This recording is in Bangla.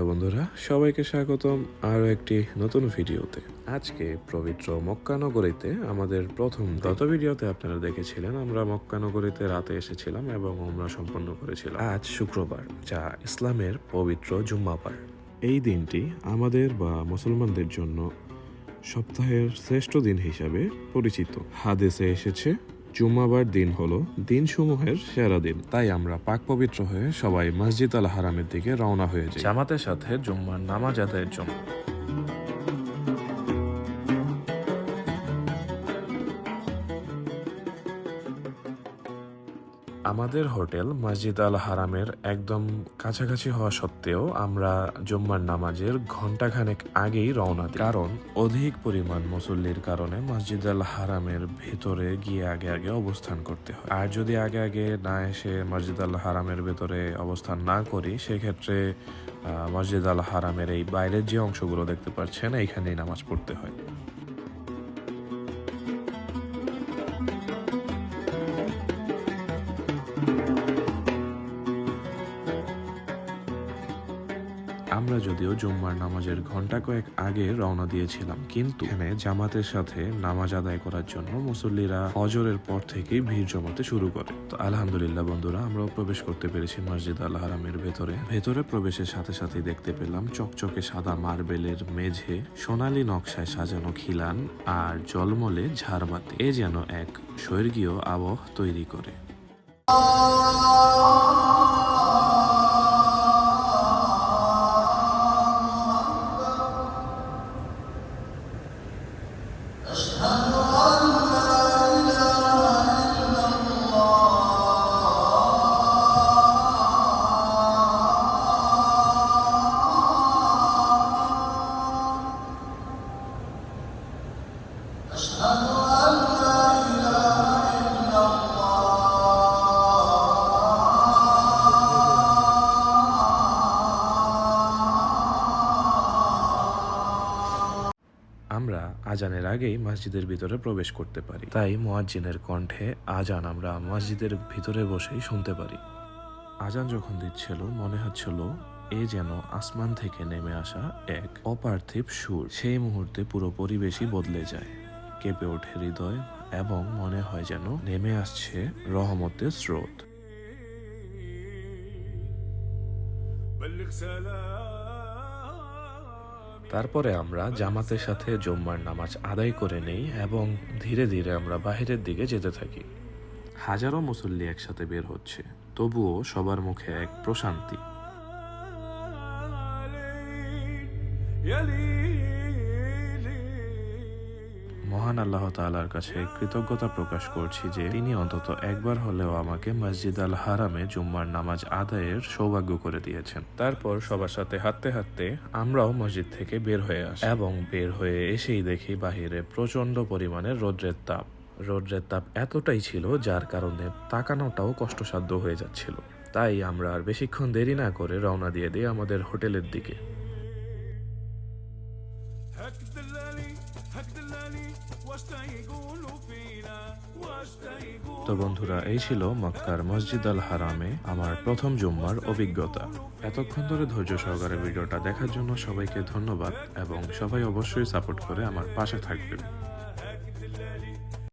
বন্ধুরা, সবাইকে স্বাগতম আরও একটি নতুন ভিডিওতে। আজকে পবিত্র মক্কানগরীতে আমাদের প্রথম গত ভিডিওতে আপনারা দেখেছিলেন, আমরা মক্কানগরীতে রাতে এসেছিলাম এবং আমরা সম্পন্ন করেছিলাম। আজ শুক্রবার, যা ইসলামের পবিত্র জুম্মাবার এই দিনটি আমাদের বা মুসলমানদের জন্য সপ্তাহের শ্রেষ্ঠ দিন হিসাবে পরিচিত। হাদেসে এসেছে জুম্মাবার দিন হলো দিনসমূহের সেরা দিন। তাই আমরা পাক পবিত্র হয়ে সবাই মসজিদ আল হারামের দিকে রওনা হয়ে যাই। জামাতের সাথে জুম্মার নামাজ আদায়ের জন্য। আমাদের হোটেল মসজিদ আল হারামের একদম কাছাকাছি হওয়া সত্ত্বেও আমরা জুম্মার নামাজের ঘন্টাখানেক আগেই রওনা দিই। কারণ অধিক পরিমাণ মুসল্লির কারণে মসজিদ আল হারামের ভেতরে গিয়ে আগে আগে অবস্থান করতে হয়। আর যদি আগে আগে না এসে মসজিদ আল হারামের ভেতরে অবস্থান না করি, সেক্ষেত্রে মসজিদ আল হারামের এই বাইরের যে অংশগুলো দেখতে পাচ্ছেন, এইখানেই নামাজ পড়তে হয়। আমরা যদিও জুম্মার নামাজের ঘণ্টা কয়েক আগে রওনা দিয়েছিলাম, কিন্তু এখানে জামাতের সাথে নামাজ আদায় করার জন্য মুসল্লিরা ফজরের পর থেকেই ভিড় জমাতে শুরু করে। তো আলহামদুলিল্লাহ বন্ধুরা, আমরাও প্রবেশ করতে পেরেছি মসজিদ আল হারামের ভেতরে। ভেতরে প্রবেশের সাথে সাথে দেখতে পেলাম চকচকে সাদা মার্বেলের মেঝে, সোনালী নকশায় সাজানো খিলান আর জলমলে ঝাড়বাতি। এ যেন এক স্বর্গীয় আবহ তৈরি করে। আজানের আগেই মসজিদের ভিতরে প্রবেশ করতে পারি। তাই মোয়াজ্জিনের কণ্ঠে আজান আমরা মসজিদের ভিতরে বসেই শুনতে পারি। আজান যখন দিচ্ছিল, মনে হচ্ছিল এ যেন আসমান থেকে নেমে আসা এক অপার্থিব সুর। সেই মুহূর্তে পুরো পরিবেশই বদলে যায়, কেঁপে ওঠে হৃদয় এবং মনে হয় যেন নেমে আসছে রহমতের স্রোত। তারপরে আমরা জামাতের সাথে জম্মার নামাজ আদায় করে নেই এবং ধীরে ধীরে আমরা বাহিরের দিকে যেতে থাকি। হাজারো মুসল্লি একসাথে বের হচ্ছে, তবুও সবার মুখে এক প্রশান্তি। মহান আল্লাহ তাআলার কাছে কৃতজ্ঞতা প্রকাশ করছি যে তিনি অন্তত একবার হলেও আমাকে মসজিদ আল হারামে জুম্মার নামাজ আদায়ের সৌভাগ্য করে দিয়েছেন। তারপর সবার সাথে হাঁটতে হাঁটতে আমরাও মসজিদ থেকে বের হয়ে আসি এবং বের হয়ে এসেই দেখি বাহিরে প্রচণ্ড পরিমাণে রৌদ্রের তাপ। রৌদ্রের তাপ এতটাই ছিল যার কারণে তাকানোটাও কষ্টসাধ্য হয়ে যাচ্ছিল। তাই আমরা আর বেশিক্ষণ দেরি না করে রওনা দিয়ে দিই আমাদের হোটেলের দিকে। তো বন্ধুরা, এই ছিল মক্কার মসজিদ আল হারামে আমার প্রথম জুম্মার অভিজ্ঞতা। এতক্ষণ ধরে ধৈর্য সহকারে ভিডিওটা দেখার জন্য সবাইকে ধন্যবাদ এবং সবাই অবশ্যই সাপোর্ট করে আমার পাশে থাকবেন।